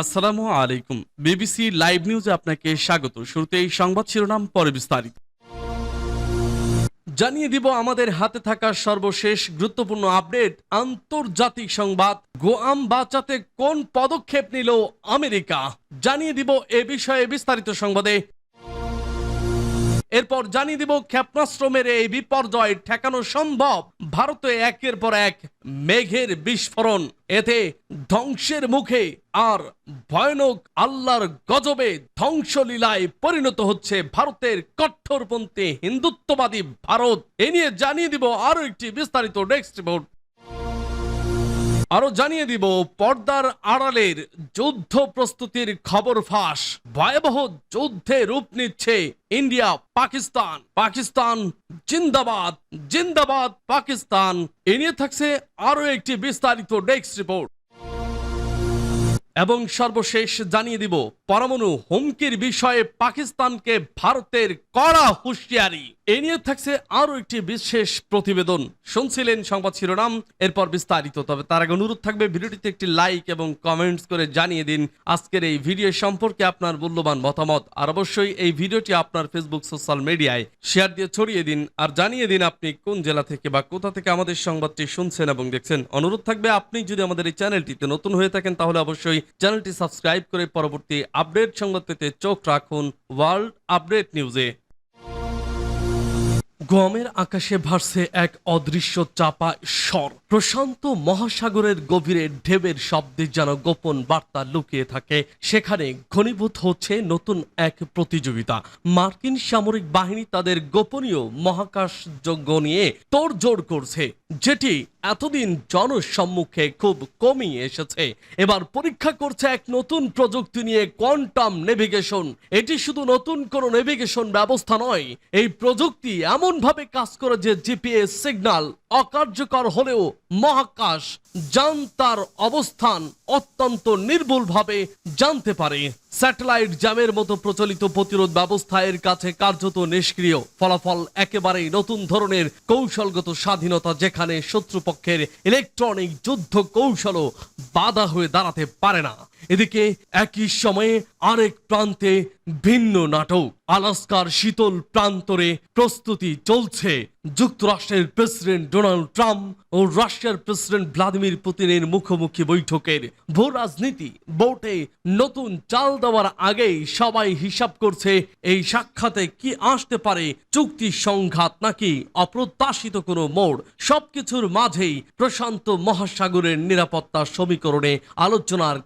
আসসালামু আলাইকুম। BBC live নিউজে আপনাকে স্বাগত। শুরুতে এই সংবাদ শিরোনাম, পরে বিস্তারিত। জানিয়ে দিব আমাদের হাতে থাকা সর্বশেষ গুরুত্বপূর্ণ আপডেট। আন্তর্জাতিক সংবাদ, গোয়াম বাঁচাতে কোন পদক্ষেপ নিল আমেরিকা? জানিয়ে দিব এ বিষয়ে বিস্তারিত সংবাদে। এরপর জানিয়ে দিব ক্ষেপণাস্ত্র মেরে এই বিপর্যয় ঠেকানো সম্ভব। ভারতে একের পর এক মেঘের বিস্ফোরণ। এতে ধ্বংসের মুখে আর ভয়ানক আল্লাহর গজবে ধ্বংসলীলায় পরিণত হচ্ছে ভারতের কঠোরপন্থী হিন্দুত্ববাদী ভারত। এ নিয়ে জানিয়ে দিব আরও একটি বিস্তারিত ডেস্ক রিপোর্ট আরও জানিয়ে দিব পর্দার আড়ালের যুদ্ধ প্রস্তুতির খবর ফাঁস। ভয়াবহ যুদ্ধে রূপ নিচ্ছে ইন্ডিয়া, পাকিস্তান। পাকিস্তান জিন্দাবাদ জিন্দাবাদ পাকিস্তান। এ নিয়ে থাকছে আরও একটি বিস্তারিত ডেস্ক রিপোর্ট এবং সর্বশেষ জানিয়ে দিব পরমাণু হুমকির বিষয়ে পাকিস্তানকে ভারতের কড়া হুঁশিয়ারি। এ নিয়ে থাকছে আরও একটি বিশেষ প্রতিবেদন। শুনছিলেন সংবাদ শিরোনাম, এরপর বিস্তারিত। তবে তার আগে অনুরোধ থাকবে, ভিডিওটিতে একটি লাইক এবং কমেন্টস করে জানিয়ে দিন আজকের এই ভিডিও সম্পর্কে আপনার মূল্যবান মতামত। আর অবশ্যই এই ভিডিওটি আপনার ফেসবুক সোশ্যাল মিডিয়ায় শেয়ার দিয়ে ছড়িয়ে দিন। আর জানিয়ে দিন আপনি কোন জেলা থেকে বা কোথা থেকে আমাদের সংবাদটি শুনছেন এবং দেখছেন। অনুরোধ থাকবে, আপনি যদি আমাদের এই চ্যানেলটিতে নতুন হয়ে থাকেন, তাহলে অবশ্যই চ্যানেলটি সাবস্ক্রাইব করে পরবর্তী আপডেট সংবাদ পেতে চোখ রাখুন ওয়ার্ল্ড আপডেট নিউজে। গমের আকাশে ভাসছে এক অদৃশ্য চাপা স্বর। প্রশান্ত মহাসাগরের গভীরে ঢেবের শব্দে যেন গোপন বার্তা লুকিয়ে থাকে। সেখানে ঘনীভূত হচ্ছে নতুন এক প্রতিযোগিতা। মার্কিন সামরিক বাহিনী তাদের গোপনীয় মহাকাশ যজ্ঞ নিয়ে তোড়জোড় করছে। যেটি এতদিন জনসম্মুখে খুব কমই এসেছে। এবার পরীক্ষা করছে এক নতুন প্রযুক্তি নিয়ে কোয়ান্টাম নেভিগেশন। এটি শুধু নতুন কোনো নেভিগেশন ব্যবস্থা নয়, এই প্রযুক্তি এমনভাবে কাজ করে যে জিপিএস সিগন্যাল অকার্যকর হলেও মহাকাশ যান তার অবস্থান অত্যন্ত নির্ভুলভাবে জানতে পারে। স্যাটেলাইট জ্যামের মতো প্রচলিত প্রতিরোধ ব্যবস্থা এর কাছে কার্যত নিষ্ক্রিয়। ফলাফল একেবারেই নতুন ধরনের কৌশলগত স্বাধীনতা যেখানে শত্রুপক্ষের ইলেকট্রনিক যুদ্ধ কৌশলও বাধা হয়ে দাঁড়াতে পারে না। এদিকে একই সময়ে আরেক প্রান্তে ভিন্ন নাটক। আলাস্কার শীতল প্রান্তরে প্রস্তুতি চলছে। যুক্তরাষ্ট্রের প্রেসিডেন্ট ডোনাল্ড ট্রাম্প ও রাশিয়ার প্রেসিডেন্ট ভ্লাদিমির পুতিনের মুখোমুখি বৈঠকের ভূ রাজনীতি। বোর্ডে নতুন চাল দেওয়ার আগেই সবাই হিসাব করছে, এই সাক্ষাতে কি আসতে পারে চুক্তি সংঘাত নাকি অপ্রত্যাশিত কোনো মোড়? সবকিছুর মাঝেই প্রশান্ত মহাসাগরের নিরাপত্তা সমীকরণে আলোচনার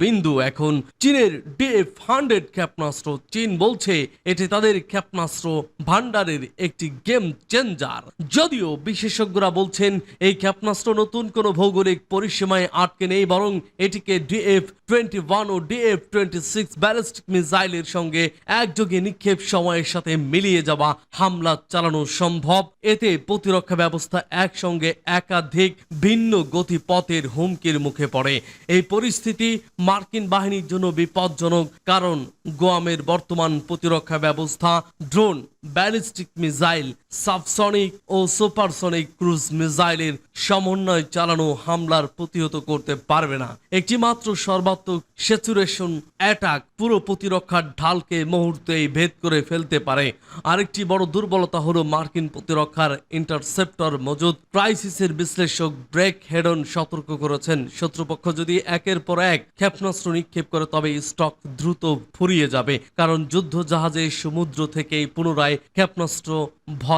কেন্দ্রবিন্দু এখন চীনের ডিএফ হান্ড্রেড ক্ষেপণাস্ত্র। চীন বলছে এটি তাদের ক্ষেপণাস্ত্র ভান্ডারের একটি গেম চেঞ্জার। যদিও বিশেষজ্ঞরা বলছেন এই ক্ষেপণাস্ত্র নতুন কোনো ভৌগোলিক পরিসীমায় আটকে নেই, বরং এটিকে ডিএফ টোয়েন্টি ওয়ান ও ডিএফ টোয়েন্টি সিক্স ব্যালিস্টিক মিসাইলের সঙ্গে একযোগে নিক্ষেপ সময়ের সাথে মিলিয়ে যাওয়া হামলা চালানো সম্ভব। এতে প্রতিরক্ষা ব্যবস্থা একসঙ্গে একাধিক ভিন্ন গতিপথের হুমকির মুখে পড়ে। এই পরিস্থিতি মার্কিন বাহিনীর জন্য বিপজ্জনক কারণ গোয়ামের বর্তমান প্রতিরক্ষা ব্যবস্থা ড্রোন ব্যালিস্টিক মিসাইল সাবসনিক ও সুপারসনিক ক্রুজ মিসাইলের সমন্বয় চালানো হামলার প্রতিহত করতে পারবে না। একটি মাত্র সর্বাত্মক স্যাচুরেশন অ্যাটাক পুরো প্রতিরক্ষার ঢালকে মুহূর্তেই ভেদ করে ফেলতে পারে। আরেকটি বড় দুর্বলতা হলো মার্কিন প্রতিরক্ষার ইন্টারসেপ্টর মজুদ। ক্রাইসিসের বিশ্লেষক ব্রেক হেডন সতর্ক করেছেন, শত্রুপক্ষ যদি একের পর এক ক্ষেপণাস্ত্র নিক্ষেপ করে, তবে স্টক দ্রুত ফুরিয়ে যাবে, কারণ যুদ্ধ জাহাজে সমুদ্র থেকে পুনরায় ক্ষেপণাস্ত্র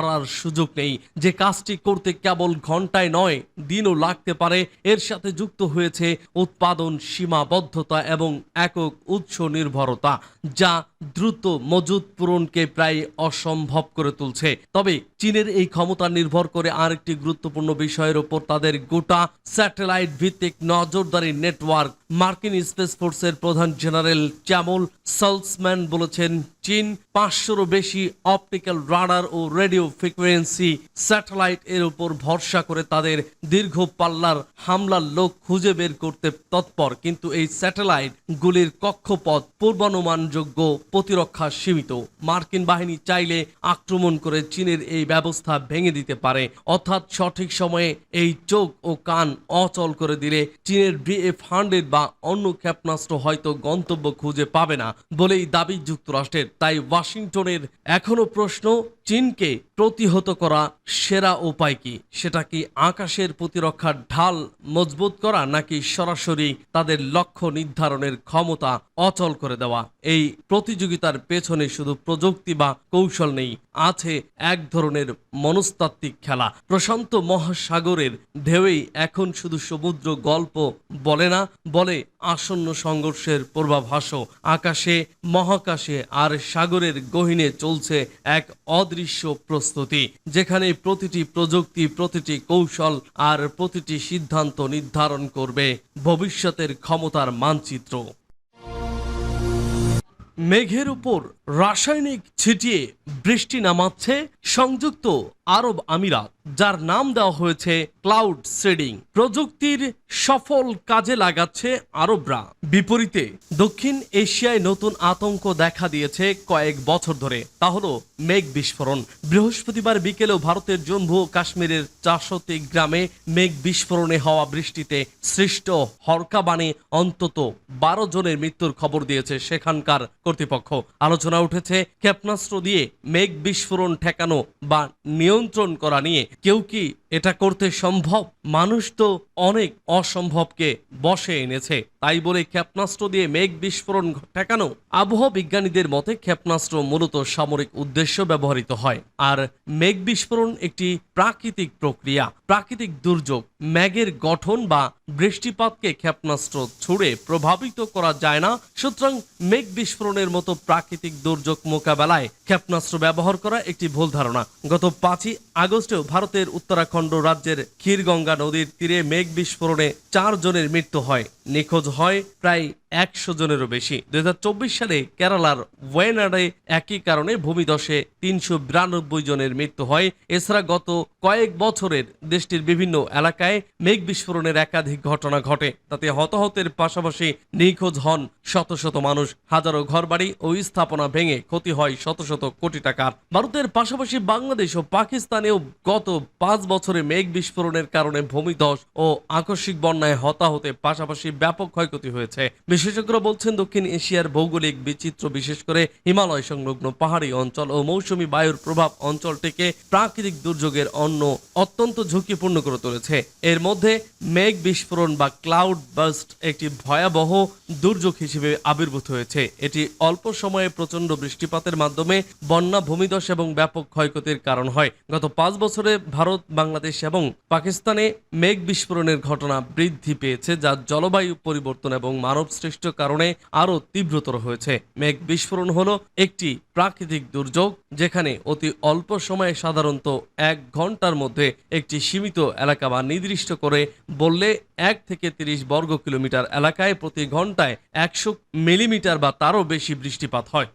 ভরার সুযোগ নেই। যে কাজটি করতে কেবল ঘন্টায় নয়, দিনও লাগতে পারে। এর সাথে যুক্ত হয়েছে উৎপাদন, সীমাবদ্ধতা এবং একক উৎস নির্ভরতা, যা দ্রুত মজুদ পূরণকে প্রায় অসম্ভব করে তুলছে। তবে চীনের এই ক্ষমতা নির্ভর করে আরেকটি গুরুত্বপূর্ণ বিষয়ের ওপর তাদের গোটা স্যাটেলাইট ভিত্তিক নজরদারি নেটওয়ার্ক। মার্কিন স্পেস ফোর্সের প্রধান জেনারেল চ্যামল সালসম্যান বলেছেন চীন পাঁচশোরও বেশি অপটিক্যাল রাডার ও রেডিও ফ্রিকোয়েন্সি স্যাটেলাইট এর উপর ভরসা করে তাদের দীর্ঘ পাল্লার হামলার লোক খুঁজে বের করতে তৎপর। কিন্তু এই স্যাটেলাইট গুলির কক্ষপথ পূর্বানুমানযোগ্য প্রতিরক্ষা সীমিত। মার্কিন বাহিনী চাইলে আক্রমণ করে চীনের এই ব্যবস্থা ভেঙে দিতে পারে। অর্থাৎ সঠিক সময়ে এই চোখ ও কান অচল করে দিলে চীনের বিএফ হান্ড্রেড বা অন্য ক্ষেপণাস্ত্র হয়তো গন্তব্য খুঁজে পাবে না বলেই দাবি যুক্তরাষ্ট্রের। তাই ওয়াশিংটনের এখনও প্রশ্ন চীনকে প্রতিহত করা সেরা উপায় কি? সেটা কি আকাশের প্রতিরক্ষার ঢাল মজবুত করা নাকি সরাসরি তাদের লক্ষ্য নির্ধারণের ক্ষমতা অচল করে দেওয়া? এই প্রতিযোগিতার পেছনে শুধু প্রযুক্তি বা কৌশল নেই, আছে এক ধরনের মনস্তাত্ত্বিক খেলা। প্রশান্ত মহাসাগরের ঢেউই এখন শুধু সমুদ্র গল্প বলে না, বলে আসন্ন সংঘর্ষের পূর্বাভাসও। আকাশে, মহাকাশে আর সাগরের গহীনে চলছে এক অদৃশ্য প্রস্তুতি, যেখানে প্রতিটি প্রযুক্তি, প্রতিটি কৌশল আর প্রতিটি সিদ্ধান্ত নির্ধারণ করবে ভবিষ্যতের ক্ষমতার মানচিত্র। মেঘের উপর রাসায়নিক ছিটিয়ে বৃষ্টি নামাচ্ছে সংযুক্ত আরব আমিরাত, যার নাম দেওয়া হয়েছে ক্লাউড সেডিং প্রযুক্তির সফল কাজে লাগাচ্ছে আরবরা। বিপরীতে, দক্ষিণ এশিয়ায় নতুন আতঙ্ক দেখা দিয়েছে কয়েক বছর ধরে। তা হলো মেঘ বিস্ফোরণ। বৃহস্পতিবার বিকেলেও ভারতের জম্মু ও কাশ্মীরের চারশোটি গ্রামে মেঘ বিস্ফোরণে হওয়া বৃষ্টিতে সৃষ্ট হরকাবাণী অন্তত বারো জনের মৃত্যুর খবর দিয়েছে সেখানকার কর্তৃপক্ষ। আলোচনা উঠেছে ক্ষেপণাস্ত্র দিয়ে মেঘ বিস্ফোরণ ঠেকানো বা নিয়ন্ত্রণ করা নিয়ে কেউ কি এটা করতে সম্ভব? মানুষ তো অনেক অসম্ভবকে বসে এনেছে। তাই বলে ক্ষেপণাস্ত্র দিয়ে মেঘ বিস্ফোরণ ঠেকানো? আবহাওয়া বিজ্ঞানীদের মতে ক্ষেপণাস্ত্র মূলত সামরিক উদ্দেশ্য ব্যবহৃত হয়। আর মেঘ বিস্ফোরণ একটি প্রাকৃতিক প্রক্রিয়া। প্রাকৃতিক দুর্যোগ ম্যাগের গঠন বা বৃষ্টিপাতকে ক্ষেপণাস্ত্র ছুড়ে প্রভাবিত করা যায় না। সুতরাং মেঘ বিস্ফোরণের মতো প্রাকৃতিক দুর্যোগ মোকাবেলায় ক্ষেপণাস্ত্র ব্যবহার করা একটি ভুল ধারণা। গত পাঁচই আগস্টেও ভারতের উত্তরাখণ্ড রাজ্যের ক্ষীরগঙ্গা নদীর তীরে মেঘ বিস্ফোরণে চার জনের মৃত্যু হয়। নিখোঁজ হয় প্রায় একশো জনেরও বেশি। দুই হাজার চব্বিশ সালে কেরালার ওয়েনাডে একই কারণে ভূমিধসে তিনশো বিরানব্বই জনের মৃত্যু হয়। এছাড়া গত কয়েক বছরের দেশটির বিভিন্ন এলাকায় মেঘ বিস্ফোরণের একাধিক ঘটনা ঘটে। তাতে হতাহতের পাশাপাশি নিখোঁজ হন শত শত মানুষ। হাজারো ঘরবাড়ি ও স্থাপনা ভেঙে ক্ষতি হয় শত শত কোটি টাকার। ভারতের পাশাপাশি বাংলাদেশ ও পাকিস্তানেও গত পাঁচ বছরে মেঘ বিস্ফোরণের কারণে ভূমিধস ও আকস্মিক বন্যায় হতাহতের পাশাপাশি ব্যাপক ক্ষয়ক্ষতি হয়েছে। বিশেষজ্ঞরা বলছেন দক্ষিণ এশিয়ার ভৌগোলিক বিচিত্র, বিশেষ করে হিমালয় সংলগ্ন পাহাড়ি অঞ্চল ও মৌসুমী বায়ুর প্রভাব অঞ্চলটিকে প্রাকৃতিক দুর্যোগের অন্য অত্যন্ত ঝুঁকিপূর্ণ করে তুলেছে। এর মধ্যে মেঘ বিস্ফোরণ বা ক্লাউড বাস্ট একটি ভয়াবহ দুর্যোগ হিসেবে আবির্ভূত হয়েছে। এটি অল্প সময়ে প্রচণ্ড বৃষ্টিপাতের মাধ্যমে বন্যা, ভূমিধস এবং ব্যাপক ক্ষয়ক্ষতির কারণ হয়। গত পাঁচ বছরে ভারত, বাংলাদেশ এবং পাকিস্তানে মেঘ বিস্ফোরণের ঘটনা বৃদ্ধি পেয়েছে, যা জলবায়ু পরিবর্তন এবং মানব সৃষ্ট কারণে আরও তীব্রতর হয়েছে। মেঘ বিস্ফোরণ হলো একটি প্রাকৃতিক দুর্যোগ, যেখানে অতি অল্প সময়ে সাধারণত এক ঘণ্টার মধ্যে একটি সীমিত এলাকা বা নির্দিষ্ট করে বললে এক থেকে তিরিশ বর্গ কিলোমিটার এলাকায় প্রতি ঘন্টায় একশো মিলিমিটার বা তারও বেশি বৃষ্টিপাত হয়।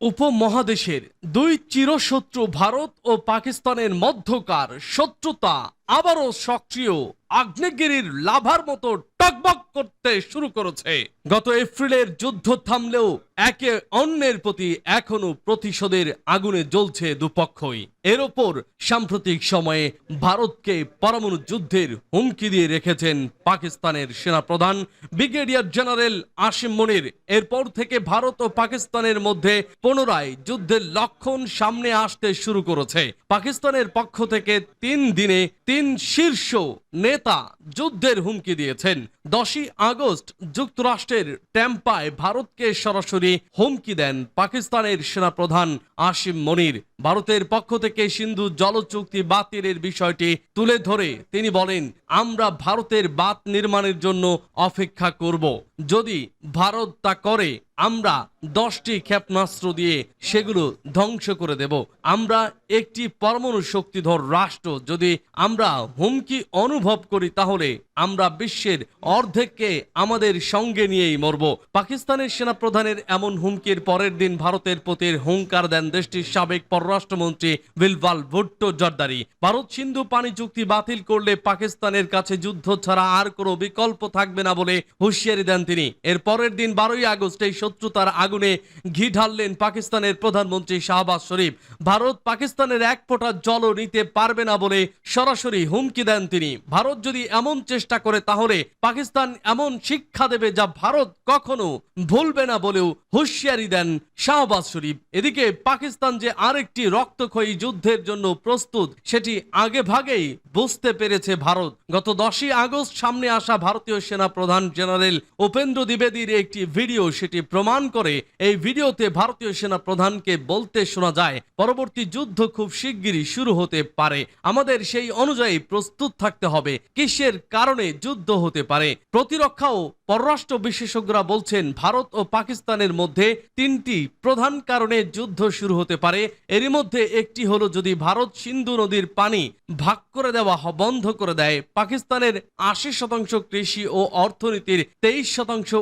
উপমহাদেশের দুই চিরশত্রু ভারত ও পাকিস্তানের মধ্যকার শত্রুতা আবারও সক্রিয় আগ্নেয়গিরির লাভার মতো টকবক করতে শুরু করেছে। গত এপ্রিলের যুদ্ধ থামলেও একে অন্যের প্রতি এখনও প্রতিশোধের আগুনে জ্বলছে দুপক্ষই। এর ওপর সাম্প্রতিক সময়ে ভারতকে পরমাণু যুদ্ধের হুমকি দিয়ে রেখেছেন পাকিস্তানের সেনাপ্রধান ব্রিগেডিয়ার জেনারেল আসিম মনির। এরপর থেকে ভারত ও পাকিস্তানের মধ্যে পুনরায় যুদ্ধের লক্ষণ সামনে আসতে শুরু করেছে। পাকিস্তানের পক্ষ থেকে তিন দিনে তিন শীর্ষ নেতা যুদ্ধের হুমকি দিয়েছেন। দশই আগস্ট যুক্তরাষ্ট্রের ট্যাম্পায় ভারতকে সরাসরি হুমকি দেন পাকিস্তানের সেনাপ্রধান আসিম মনির। ভারতের পক্ষ থেকে সিন্ধু জল চুক্তি বাতিলের বিষয়টি তুলে ধরে তিনি বলেন, আমরা ভারতের বাত নির্মাণের জন্য অপেক্ষা করব। যদি ভারত তা করে, আমরা দশটি ক্ষেপণাস্ত্র দিয়ে সেগুলো ধ্বংস করে দেব। আমরা একটি পরমাণু শক্তিধর রাষ্ট্র। যদি আমরা হুমকি অনুভব করি, তাহলে আমরা বিশ্বের অর্ধেককে আমাদের সঙ্গে নিয়েই মরব। পাকিস্তানের সেনাপ্রধানের এমন হুমকির পরের দিন ভারতের প্রতি হুঙ্কার দেন দেশটির সাবেক পররাষ্ট্রমন্ত্রী বিলবাল ভুট্টো জর্দারি। ভারত সিন্ধু পানি চুক্তি বাতিল করলে পাকিস্তানের কাছে যুদ্ধ ছাড়া আর কোনো বিকল্প থাকবে না বলে হুঁশিয়ারি দেন তিনি। এর পরের দিন বারোই আগস্ট এই শত্রুতার আগুনে ঘি ঢাললেন পাকিস্তানের প্রধানমন্ত্রী শাহবাজ শরীফ। ভারত পাকিস্তানের এক ফোঁটা জলও নিতে পারবে না বলে সরাসরি হুমকি দেন তিনি। ভারত যদি এমন চেষ্টা করে তাহলে পাকিস্তান এমন শিক্ষা দেবে যা ভারত কখনো ভুলবে না বলেও হুঁশিয়ারি দেন শাহবাজ শরীফ। এদিকে পাকিস্তান যে আরেকটি রক্তক্ষয়ী যুদ্ধের জন্য প্রস্তুত, সেটি আগে ভাগেই বুঝতে পেরেছে ভারত। গত দশই আগস্ট সামনে আসা ভারতীয় সেনা প্রধান জেনারেল উপেন্দ্র দ্বিবেদীর একটি ভিডিও সেটি প্রমাণ করে এই ভিডিওতে ভারতীয় সেনা প্রধানকে বলতে শোনা যায়, পরবর্তী যুদ্ধ খুব শিগগিরই শুরু হতে পারে। আমাদের সেই অনুযায়ী প্রস্তুত থাকতে হবে, কিসের কারণে যুদ্ধ হতে পারে। প্রতিরক্ষা ও পররাষ্ট্র বিশেষজ্ঞরা বলছেন, ভারত ও পাকিস্তানের মধ্যে তিনটি প্রধান কারণে যুদ্ধ শুরু হতে পারে। এরই মধ্যে একটি হলো, যদি ভারত সিন্ধু নদীর পানি ভাগ করে দেওয়া বন্ধ করে দেয়, পাকিস্তানের আশি শতাংশ কৃষি ও অর্থনীতির তেইশ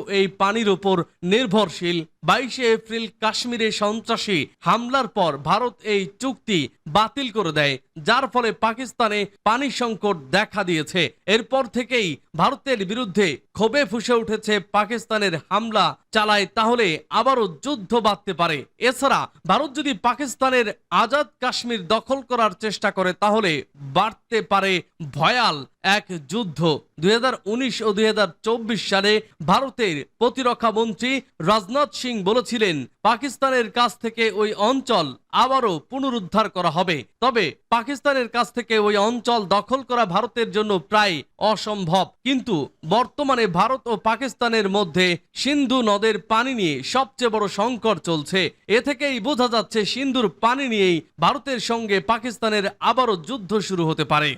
এই পানির উপর নির্ভরশীল। বাইশে এপ্রিল কাশ্মীরে সন্ত্রাসী হামলার পর ভারত এই চুক্তি বাতিল করে দেয়, যার ফলে পাকিস্তানে পানি সংকট দেখা দিয়েছে। এরপর থেকেই ভারতের বিরুদ্ধে ক্ষোভে ফুসে উঠেছে পাকিস্তানের হামলা চালায়, তাহলে আবারও যুদ্ধ বাঁধতে পারে। এছাড়া ভারত যদি পাকিস্তানের আজাদ কাশ্মীর দখল করার চেষ্টা করে, তাহলে বাড়তে পারে ভয়াল এক যুদ্ধ। দুই হাজার উনিশ ও দুই হাজার চব্বিশ সালে ভারতের প্রতিরক্ষা মন্ত্রী রাজনাথ সিং বলেছিলেন, পাকিস্তানের কাছ থেকে ওই অঞ্চল আবারও পুনরুদ্ধার করা হবে। তবে পাকিস্তানের কাছ থেকে ওই অঞ্চল দখল করা ভারতের জন্য প্রায় অসম্ভব। কিন্তু বর্তমানে ভারত ও পাকিস্তানের মধ্যে সিন্ধু নদের পানি নিয়ে সবচেয়ে বড় সংকট চলছে। এ থেকেই বোঝা যাচ্ছে সিন্ধুর পানি নিয়েই ভারতের সঙ্গে পাকিস্তানের আবারও যুদ্ধ শুরু হতে পারে।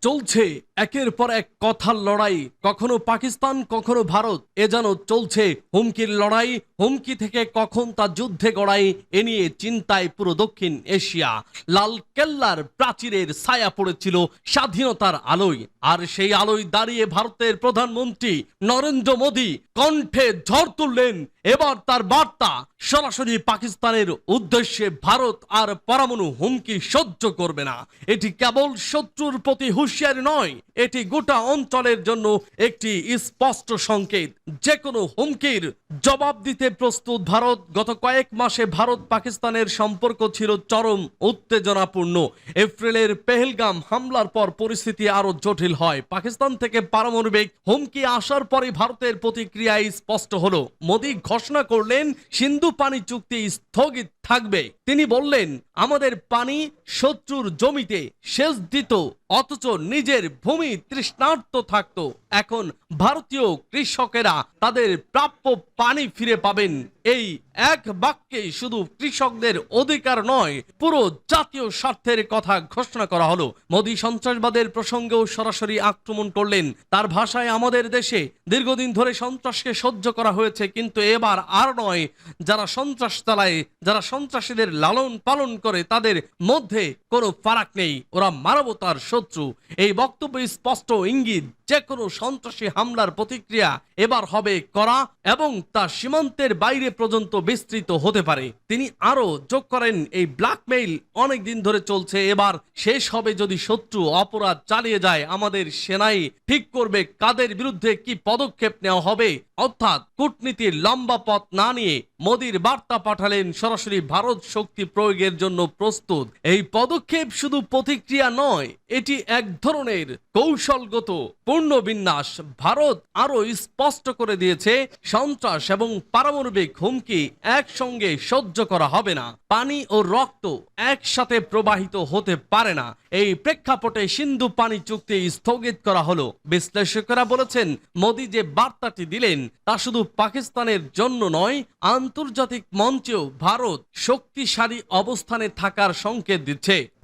চলছে একের পর এক কথার লড়াই। কখনো পাকিস্তান, কখনো ভারত, এ যেন চলছে হুমকির লড়াই। হুমকি থেকে কখন তা যুদ্ধে গড়াই, এ নিয়ে চিন্তায় পুরো দক্ষিণ এশিয়া। লাল কেল্লার প্রাচীরের ছায়া পড়েছিল স্বাধীনতার আলোয়। আর সেই আলোয় দাঁড়িয়ে ভারতের প্রধানমন্ত্রী নরেন্দ্র মোদী কণ্ঠে ঝড় তুললেন। এবার তার বার্তা, সরাসরি পাকিস্তানের উদ্দেশ্যে ভারত আর পরমাণু হুমকি সহ্য করবে না। এটি কেবল শত্রুর প্রতি হুঁশিয়ারি নয় এটি গোটা অঞ্চলের জন্য একটি স্পষ্ট সংকেত। যে কোনো হুমকির জবাব দিতে প্রস্তুত ভারত। গত কয়েক মাসে ভারত পাকিস্তানের সম্পর্ক ছিল চরম উত্তেজনাপূর্ণ। এপ্রিলের পেহেলগাম হামলার পর পরিস্থিতি আরও জটিল হয়। পাকিস্তান থেকে পারমাণবিক হুমকি আসার পরে ভারতের প্রতিক্রিয়ায় স্পষ্ট হলো। মোদী ঘোষণা করলেন, সিন্ধু পানি চুক্তি স্থগিত থাকবে। তিনি বললেন, আমাদের পানি শত্রুর জমিতে সেচ দিত। অথচ নিজের ভূমি তৃষ্ণার্ত থাকত। এখন ভারতীয় কৃষকেরা তাদের প্রাপ্য পানি ফিরে পাবেন। এই এক বাক্যে শুধু কৃষকদের অধিকার নয়, পুরো জাতীয় স্বার্থের কথা ঘোষণা করা হলো। মোদী সন্ত্রাসবাদের প্রসঙ্গেও সরাসরি আক্রমণ করলেন। তার ভাষায় আমাদের দেশে দীর্ঘদিন ধরে সন্ত্রাসকে সহ্য করা হয়েছে, কিন্তু এবার আর নয়। যারা সন্ত্রাস চালায়, যারা সন্ত্রাসীদের লালন পালন করে, তাদের মধ্যে কোনো ফারাক নেই। ওরা মানবতার শত্রু। এই বক্তব্য স্পষ্ট ইঙ্গিত যে কোনো সন্ত্রাসী হামলার প্রতিক্রিয়া এবার হবে করা এবং তা সীমান্তের বাইরে পর্যন্ত বিস্তৃত হতে পারে। তিনি আরও যোগ করেন, এই ব্ল্যাকমেইল অনেক দিন ধরে চলছে, এবার শেষ হবে যদি শত্রু অপরাধ চালিয়ে যায়, আমাদের সেনাই ঠিক করবে কাদের বিরুদ্ধে কি পদক্ষেপ নেওয়া হবে। অর্থাৎ কূটনীতির লম্বা পথ না নিয়ে মোদির বার্তা পাঠালেন সরাসরি ভারত শক্তি প্রয়োগের জন্য প্রস্তুত। এই পদক্ষেপ শুধু প্রতিক্রিয়া নয়, এটি এক ধরনের কৌশলগত পূর্ণ বিন্যাস ভারত আরও স্পষ্ট করে দিয়েছে, সন্ত্রাস এবং পারমাণবিক হুমকি একসঙ্গে সহ্য করা হবে না। পানি ও রক্ত একসাথে প্রবাহিত হতে পারে না। এই প্রেক্ষাপটে সিন্ধু পানি চুক্তি স্থগিত করা হলো। বিশ্লেষকেরা বলেছেন, মোদী যে বার্তাটি দিলেন, তা শুধু পাকিস্তানের জন্য নয় আন্তর্জাতিক মঞ্চেও ভারত শক্তিশালী অবস্থানে থাকার সংকেত দিচ্ছে।